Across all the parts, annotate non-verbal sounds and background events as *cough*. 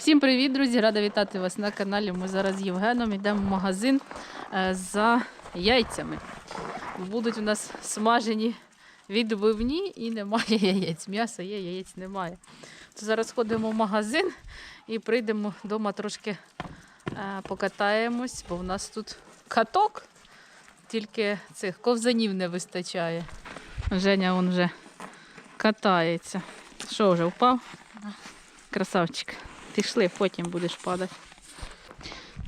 Всім привіт, друзі! Рада вітати вас на каналі. Ми зараз з Євгеном йдемо в магазин е, за яйцями. Будуть у нас смажені відбивні і немає *laughs* яєць. М'яса є, яєць немає. То зараз ходимо в магазин і прийдемо вдома трошки е, покатаємось, бо в нас тут каток, тільки цих ковзанів не вистачає. Женя он вже катається. Що вже впав? Красавчик. Пішли, потім будеш падати.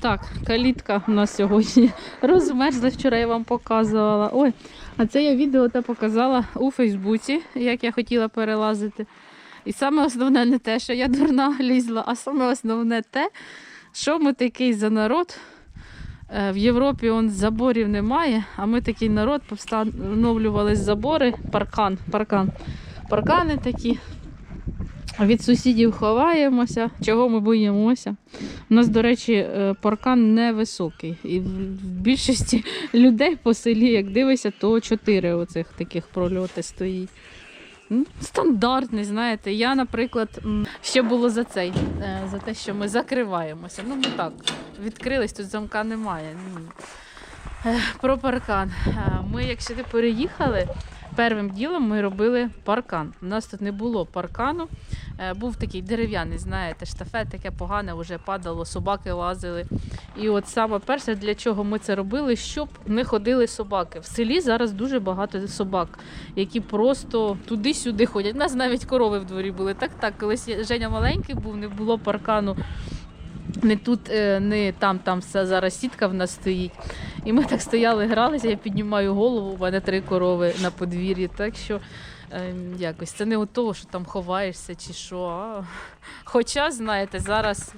Так, калітка у нас сьогодні *laughs* розмерзла. Вчора я вам показувала. Ой, а це я відео те показала у Фейсбуці, як я хотіла перелазити. І саме основне не те, що я дурна *laughs* лізла, а саме основне те, що ми такий за народ. Е, В Європі он заборів немає, а ми такий народ повстановлювали забори, паркан, паркан. Паркани такі, від сусідів ховаємося, чого ми боїмося. У нас, до речі, е, паркан невисокий. І в більшості *laughs* людей по селі, як дивишся, то чотири оцих таких прольоти стоїть. Ну, Стандартний, знаєте. Я, наприклад, ще було за цей, е, за те, що ми закриваємося. Ну, ми так, відкрились, тут замка немає. Про паркан. Е, Ми, як сюди переїхали, первим ділом ми робили паркан. У нас тут не було паркану. Е, Був такий дерев'яний, знаєте, штафет таке погане, вже падало, собаки лазили. І от саме перше, для чого ми це робили, щоб не ходили собаки. В селі зараз дуже багато собак, які просто туди-сюди ходять. У нас навіть корови в дворі були. Так, так, колись Женя маленький був, не було паркану. Не тут, е, не там, там все зараз сітка в нас стоїть. І ми так стояли, гралися, я піднімаю голову, у мене три корови на подвір'ї. Так що ем, якось це не от того, що там ховаєшся чи що. А... Хоча, знаєте, зараз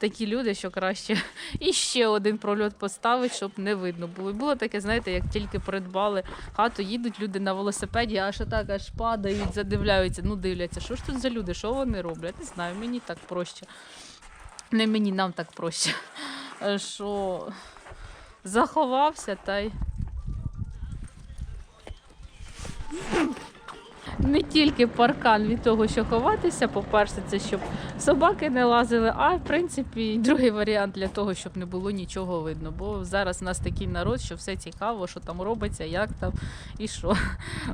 такі люди, що краще *laughs* і ще один прольот поставить, щоб не видно було. Було таке, знаєте, як тільки придбали хату, їдуть люди на велосипеді, аж отак аж падають, задивляються. Ну, дивляться, що ж тут за люди, що вони роблять? Не знаю, мені так проще. Не мені, нам так проще. Е, Що заховався та й. Не тільки паркан від того, що ховатися, по-перше, це щоб собаки не лазили, а в принципі другий варіант для того, щоб не було нічого видно. Бо зараз у нас такий народ, що все цікаво, що там робиться, як там і що.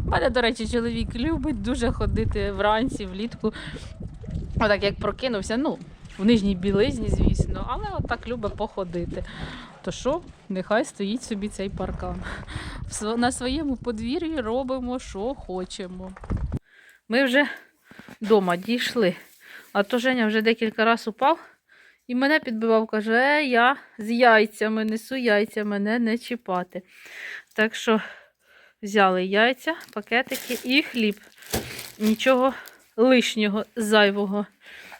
Мене, до речі, чоловік любить дуже ходити вранці, влітку. Отак як прокинувся, ну, в нижній білизні, звісно, але отак любить походити. То що, нехай стоїть собі цей паркан. На своєму подвір'ї робимо, що хочемо. Ми вже вдома дійшли. А то Женя вже декілька разів упав і мене підбивав, каже, е, я з яйцями несу яйця, мене не чіпати. Так що взяли яйця, пакетики і хліб. Нічого лишнього, зайвого.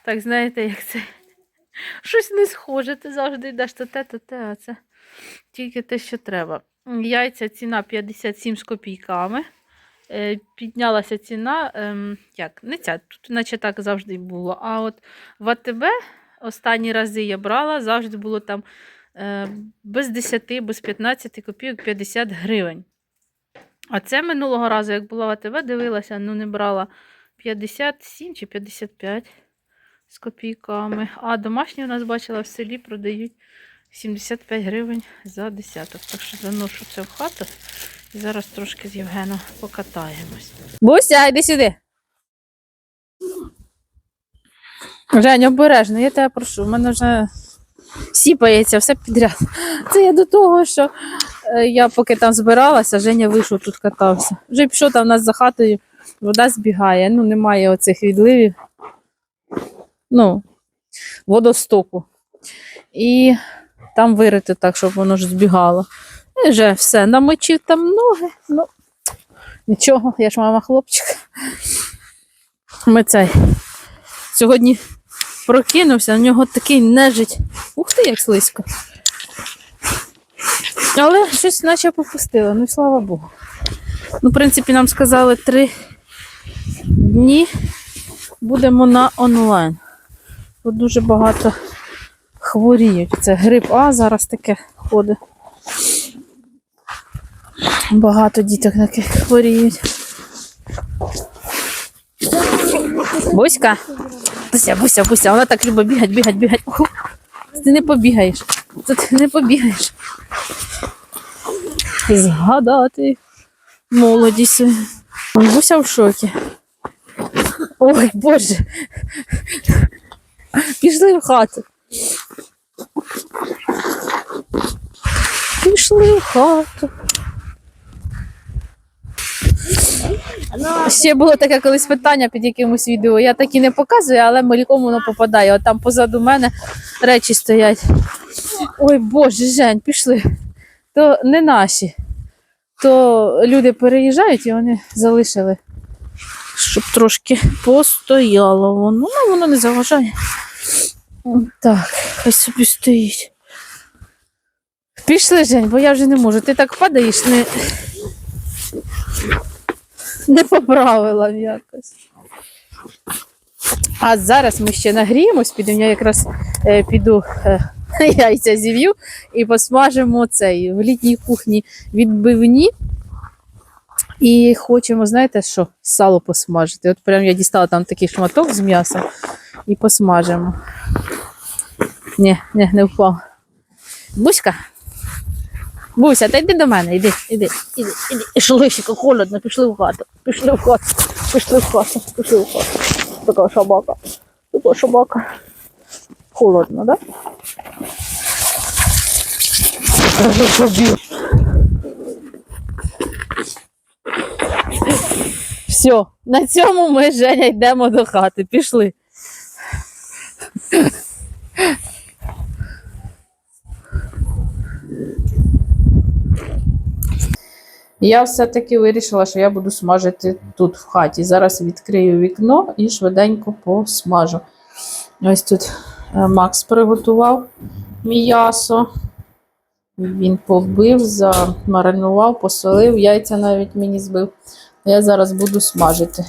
Так, знаєте, як це щось не схоже. Ти завжди йдеш то те, то те, а це тільки те, що треба. Яйця ціна 57 з копійками. Е, Піднялася ціна, ем, як, не ця, тут наче так завжди було. А от в АТБ останні рази я брала, завжди було там е, без 10, без 15 копійок 50 гривень. А це минулого разу, як була в АТБ, дивилася, ну не брала 57 чи 55 з копійками. А домашні у нас бачила в селі продають 75 гривень за десяток. Так що заношу це в хату і зараз трошки з Євгеном покатаємось. Буся, йди сюди. Женя, обережно, я тебе прошу. У мене вже сіпається все підряд. Це я до того, що е, я поки там збиралася, Женя вийшов тут катався. Вже пішов там у нас за хатою, вода збігає, ну немає оцих відливів. Ну, водостоку. І там вирити так, щоб воно ж збігало. І вже все, намочив там ноги. Ну, нічого, я ж мама хлопчик. Ми цей сьогодні прокинувся, на нього такий нежить. Ух ти, як слизько. Але щось наче попустило, ну слава Богу. Ну, в принципі, нам сказали три дні будемо на онлайн. Бо дуже багато хворіють. Це грип А зараз таке ходить. Багато діток таких хворіють. Буська, Буся, буся, буся, вона так любить бігать, бігать. Уху. Ти не побігаєш. Це ти не побігаєш. Згадати молодість. Буся в шокі. Ой, Боже. Пішли в хату. Пішли в хату. Ще було таке колись питання під якимось відео. Я так і не показую, але мальком воно попадає. От там позаду мене речі стоять. Ой, Боже, Жень, пішли. То не наші. То люди переїжджають і вони залишили. Щоб трошки постояло воно. Ну, воно не заважає. Так, хай собі стоїть. Пішли, Жень, бо я вже не можу. Ти так падаєш, не, не поправила якось. А зараз ми ще нагріємось, підемо, я якраз е, піду е, *laughs* яйця зів'ю і посмажимо цей в літній кухні відбивні. І хочемо, знаєте що, сало посмажити. От прям я дістала там такий шматок з м'ясом і посмажимо. Ні, ні, не впав. Буська. Буся, та йди до мене, йди, йди, йди, йди. Шлишика, холодно, пішли в хату. Пішли в хату, пішли в хату, пішли в хату. Така собака. Така собака. Холодно, да? Все, на цьому ми Женя йдемо до хати. Пішли. Я все-таки вирішила, що я буду смажити тут в хаті. Зараз відкрию вікно і швиденько посмажу. Ось тут е, Макс приготував м'ясо. Він побив, замаринував, посолив, яйця навіть мені збив. Я зараз буду смажити.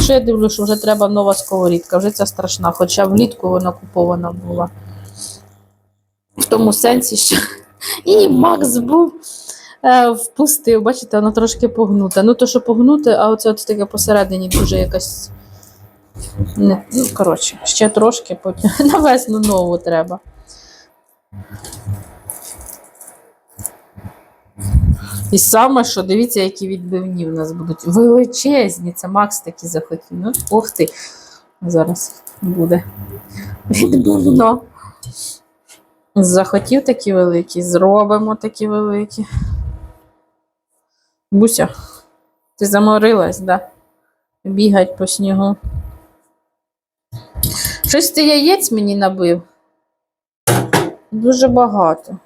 Що я дивлюся, що вже треба нова сковорідка, вже ця страшна, хоча влітку вона купована була. В тому сенсі, що *laughs* і Макс був е, впустив, бачите, воно трошки погнуте. Ну, то, що погнуте, а оце от таке посередині дуже якась. Не, ну, коротше, ще трошки, потім *laughs* на весну нову треба. І саме, що дивіться, які відбивні в нас будуть. Величезні. Це Макс такі захотів. Ну, ох ти. Зараз буде відбивно. Захотів такі великі, зробимо такі великі. Буся, ти заморилась, да? Бігать по снігу. Щось ти яєць мені набив. Дуже багато.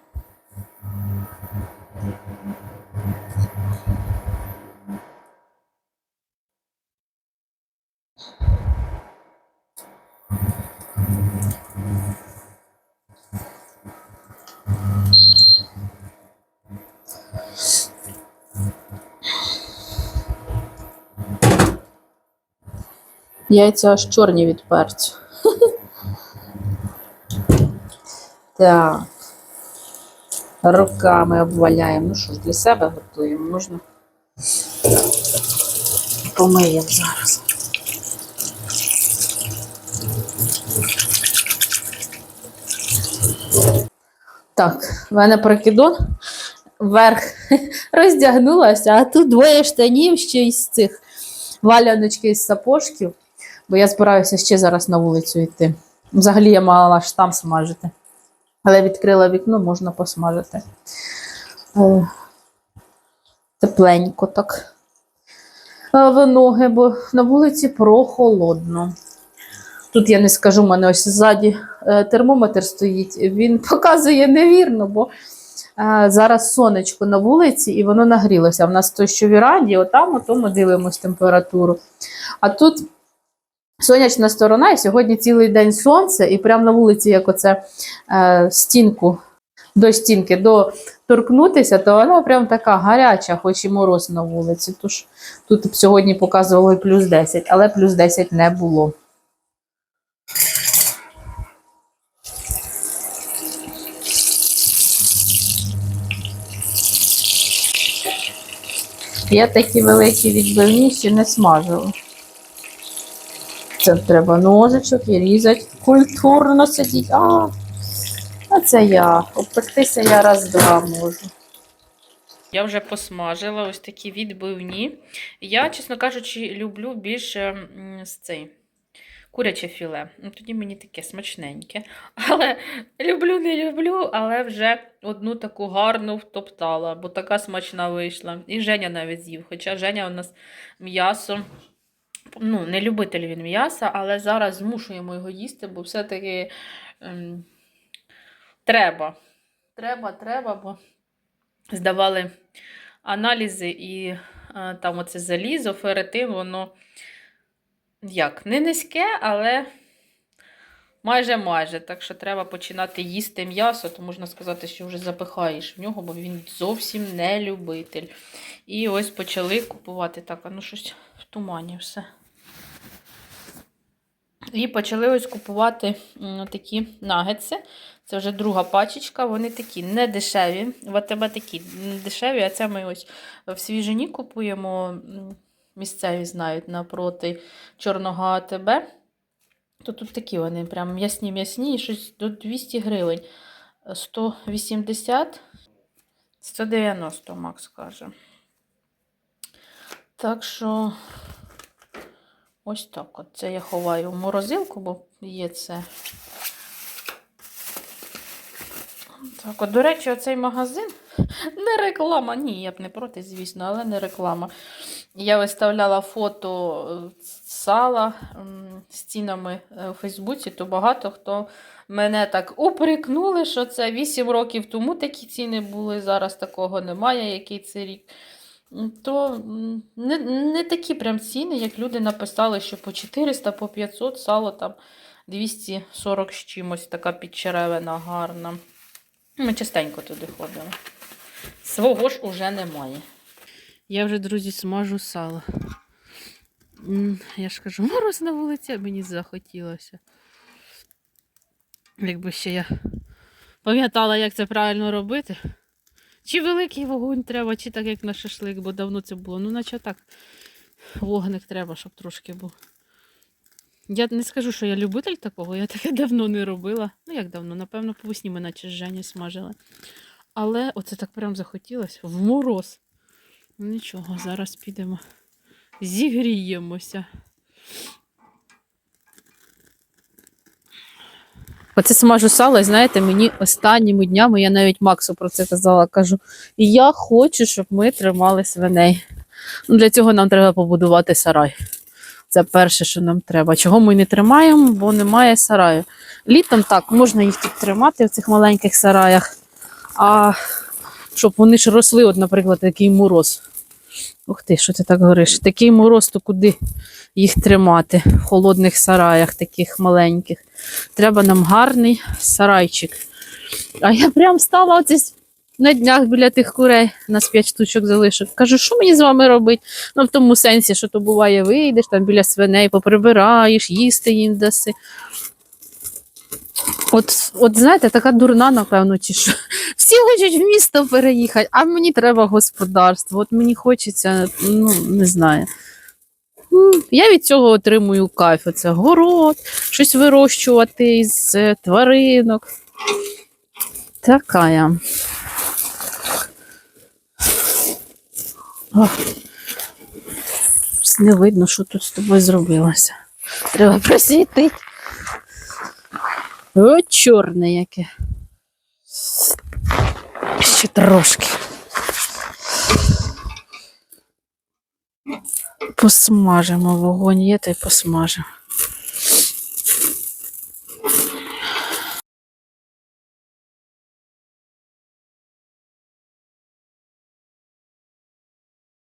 Яйця аж чорні від перцю. *laughs* Так. Руками обваляємо. Ну що ж, для себе готуємо. Можна помиємо зараз. Так, в мене прикидон. Вверх *laughs* роздягнулася, а тут двоє штанів ще із цих валяночки із сапожків, бо я збираюся ще зараз на вулицю йти. Взагалі я мала ж там смажити. Але відкрила вікно, можна посмажити. Е, Тепленько так. Е, В ноги, бо на вулиці прохолодно. Тут я не скажу, у мене ось ззаді е, термометр стоїть. Він *laughs* показує невірно, бо зараз сонечко на вулиці і воно нагрілося. В нас то, що в Ірані, отам, ото ми дивимося температуру. А тут сонячна сторона, і сьогодні цілий день сонце, і прямо на вулиці, як оце е, стінку до стінки доторкнутися, то вона прям така гаряча, хоч і мороз на вулиці. Тож тут сьогодні показували плюс 10, але плюс 10 не було. Я такі великі відбивні ще не смажила. Це треба ножичок і різати. Культурно сидіть. А, а це я. Обпектися я раз-два можу. Я вже посмажила ось такі відбивні. Я, чесно кажучи, люблю більше з цей куряче філе. Ну, Тоді мені таке смачненьке. Але люблю, не люблю, але вже одну таку гарну втоптала, бо така смачна вийшла. І Женя навіть з'їв. Хоча Женя у нас м'ясо. Ну, не любитель він м'яса, але зараз змушуємо його їсти, бо все-таки ем, треба. Треба, треба, бо здавали аналізи і е, там оце залізо, феретин, воно як, не низьке, але майже майже. Так що треба починати їсти м'ясо, то можна сказати, що вже запихаєш в нього, бо він зовсім не любитель. І ось почали купувати так, а ну щось в тумані все. І почали ось купувати такі нагетси. Це вже друга пачечка. Вони такі не дешеві. В АТБ такі не дешеві, а це ми ось в свіжині купуємо. Місцеві знають напроти чорного АТБ. То тут такі вони прям м'ясні м'ясні, і щось до 200 гривень. 180, 190, Макс каже. Так що. Ось так. От це я ховаю в морозилку, бо є це. Так, от, до речі, оцей магазин *laughs* не реклама. Ні, я б не проти, звісно, але не реклама. Я виставляла фото е, сала з цінами е, у Фейсбуці, то багато хто мене так упрекнули, що це 8 років тому такі ціни були, зараз такого немає, який це рік. То не, не такі прям ціни, як люди написали, що по 400, по 500 сало там 240 з чимось, така підчеревина гарна. Ми частенько туди ходили. Свого ж уже немає. Я вже, друзі, смажу сало. Я ж кажу, мороз на вулиці, а мені захотілося. Якби ще я пам'ятала, як це правильно робити. Чи великий вогонь треба, чи так як на шашлик, бо давно це було. Ну, наче так. Вогник треба, щоб трошки був. Я не скажу, що я любитель такого, я таке *laughs* давно не робила. Ну, як давно, напевно, по весні ми наче з Жені смажили. Але оце так прям захотілося в мороз. Нічого, зараз підемо. Зігріємося. Оце смажу сало, і знаєте, мені останніми днями, я навіть Максу про це казала, кажу, я хочу, щоб ми тримали свиней. Ну, для цього нам треба побудувати сарай. Це перше, що нам треба. Чого ми не тримаємо, бо немає сараю. Літом так, можна їх тут тримати в цих маленьких сараях. А щоб вони ж росли, от, наприклад, такий мороз. Ух ти, що ти так говориш? Такий мороз, то куди їх тримати в холодних сараях, таких маленьких. Треба нам гарний сарайчик. А я прям стала оце на днях біля тих курей, нас п'ять штучок залишив. Кажу, що мені з вами робити? Ну, в тому сенсі, що то буває, вийдеш там біля свиней, поприбираєш, їсти їм даси. От, от знаєте, така дурна, напевно, чи що. Всі хочуть в місто переїхати, а мені треба господарство. От мені хочеться, ну, не знаю. Я від цього отримую кайф. Це город, щось вирощувати із е, тваринок. Така я. Не видно, що тут з тобою зробилося. Треба просвітити. О, чорне яке. Ще трошки. Посмажимо вогонь є, та й посмажимо.